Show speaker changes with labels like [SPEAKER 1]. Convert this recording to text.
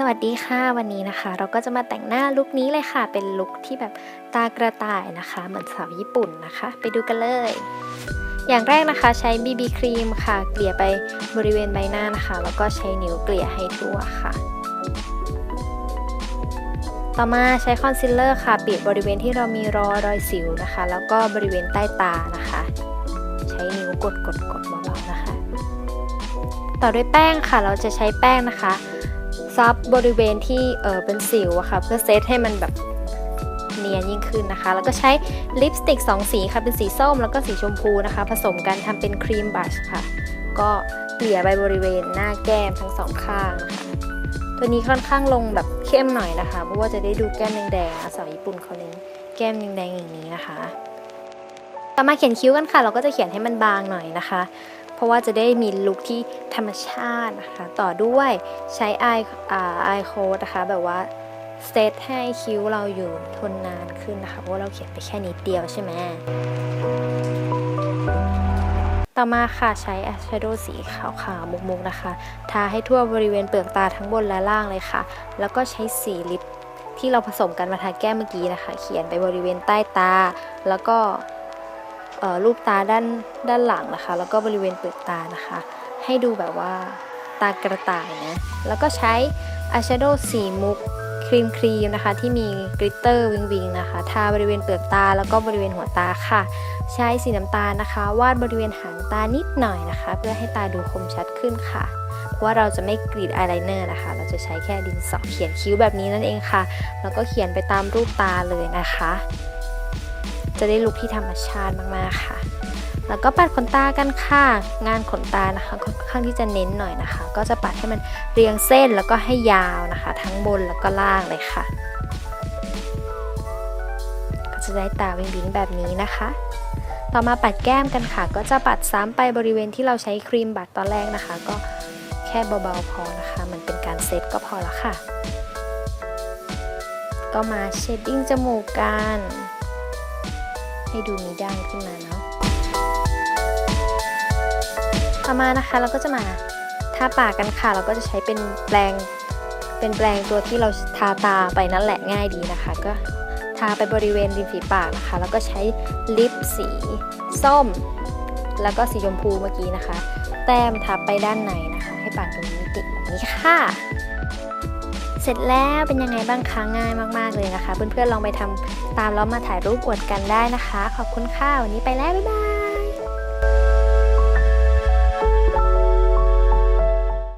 [SPEAKER 1] สวัสดีค่ะวันนี้นะคะ เราก็จะมาแต่งหน้าลุคนี้เลยค่ะ เป็นลุคที่แบบตากระต่ายนะคะ เหมือนสาวญี่ปุ่นนะคะ ไปดูกันเลย อย่างแรกนะคะใช้ BB ครีมค่ะ เกลี่ยไปบริเวณใบหน้านะคะ แล้วก็ใช้นิ้วเกลี่ยให้ทั่วค่ะ ต่อมาใช้คอนซีลเลอร์ค่ะ ปิดบริเวณที่เรามีรอยรอยสิวนะคะ แล้วก็บริเวณใต้ตานะคะ ใช้นิ้วกดกดกดเบาๆนะคะ ต่อด้วยแป้งค่ะ เราจะใช้แป้งนะคะ ซับบริเวณที่เออเป็นสิวอะค่ะ เพื่อเซตให้มันแบบเนียนยิ่งขึ้นนะคะ แล้วก็ใช้ลิปสติก 2 สีค่ะเป็นสีส้มแล้วก็สีชมพูนะคะ ผสมกันทำเป็นครีมบัชค่ะ ก็เกลี่ยไปบริเวณหน้าแก้มทั้งสองข้างนะคะตัวนี้ค่อนข้างลงแบบเข้มหน่อยนะคะ เพราะว่าจะได้ดูแก้มแดงๆนะสาวญี่ปุ่นเขาเน้นแก้มแดงๆอย่างนี้นะคะ ต่อมาเขียนคิ้วกันค่ะ เราก็จะเขียนให้มันบางหน่อยนะคะ เพราะว่าจะได้มีลุคที่ธรรมชาตินะคะต่อด้วยใช้ไออ่าไอโคดนะคะแบบว่าเซตให้คิ้วเราอยู่ทนนานขึ้นนะคะเพราะเราเขียนไปแค่นิดเดียวใช่ไหมต่อมาค่ะใช้อายแชโดว์สีขาวๆมุกๆนะคะ ทาให้ทั่วบริเวณเปลือกตาทั้งบนและล่างเลยค่ะ แล้วก็ใช้สีลิปที่เราผสมกันมาทาแก้มเมื่อกี้นะคะ เขียนไปบริเวณใต้ตา แล้วก็ รูปตาด้านด้านหลังนะคะ แล้วก็บริเวณเปลือกตานะคะ ให้ดูแบบว่าตากระต่ายนะ แล้วก็ใช้อายแชโดว์สีมุกครีมครีมนะคะ ที่มีกลิตเตอร์วิงวิงนะคะ ทาบริเวณเปลือกตาแล้วก็บริเวณหัวตาค่ะ ใช้สีน้ำตาลนะคะ วาดบริเวณหางตานิดหน่อยนะคะ เพื่อให้ตาดูคมชัดขึ้นค่ะ เพราะว่าเราจะไม่กรีดอายไลเนอร์นะคะ เราจะใช้แค่ดินสอเขียนคิ้วแบบนี้นั่นเองค่ะ แล้วก็เขียนไปตามรูปตาเลยนะคะ จะได้ลุคที่ธรรมชาติมากๆค่ะ แล้วก็ปัดขนตากันค่ะ งานขนตานะคะค่อนข้างที่จะเน้นหน่อยนะคะ ก็จะปัดให้มันเรียงเส้นแล้วก็ให้ยาวนะคะ ทั้งบนแล้วก็ล่างเลยค่ะ ก็จะได้ตาวิงวิงแบบนี้นะคะต่อมาปัดแก้มกันค่ะ ก็จะปัดซ้ำไปบริเวณที่เราใช้ครีมบัดตอนแรกนะคะ ก็แค่เบาๆพอนะคะ มันเป็นการเซตก็พอแล้วค่ะ ก็มาเชดดิ้งจมูกกัน ให้ดูมีด้านขึ้นมาเนาะต่อมานะคะเราก็จะมาทาปากกันค่ะเราก็จะใช้เป็นแปรงเป็นแปรงตัวที่เราทาตาไปนั่นแหละง่ายดีนะคะ ก็ทาไปบริเวณริมฝีปากนะคะ แล้วก็ใช้ลิปสีส้ม แล้วก็สีชมพูเมื่อกี้นะคะ แต้มทับไปด้านในนะคะ ให้ปากดูมีติแบบนี้ค่ะ เสร็จแล้วเป็นยังไงบ้างคะง่ายมากๆเลยนะคะ เพื่อนๆลองไปทำตามแล้วมาถ่ายรูปอวดกันได้นะคะ ขอบคุณค่ะวันนี้ไปแล้วบ๊ายบาย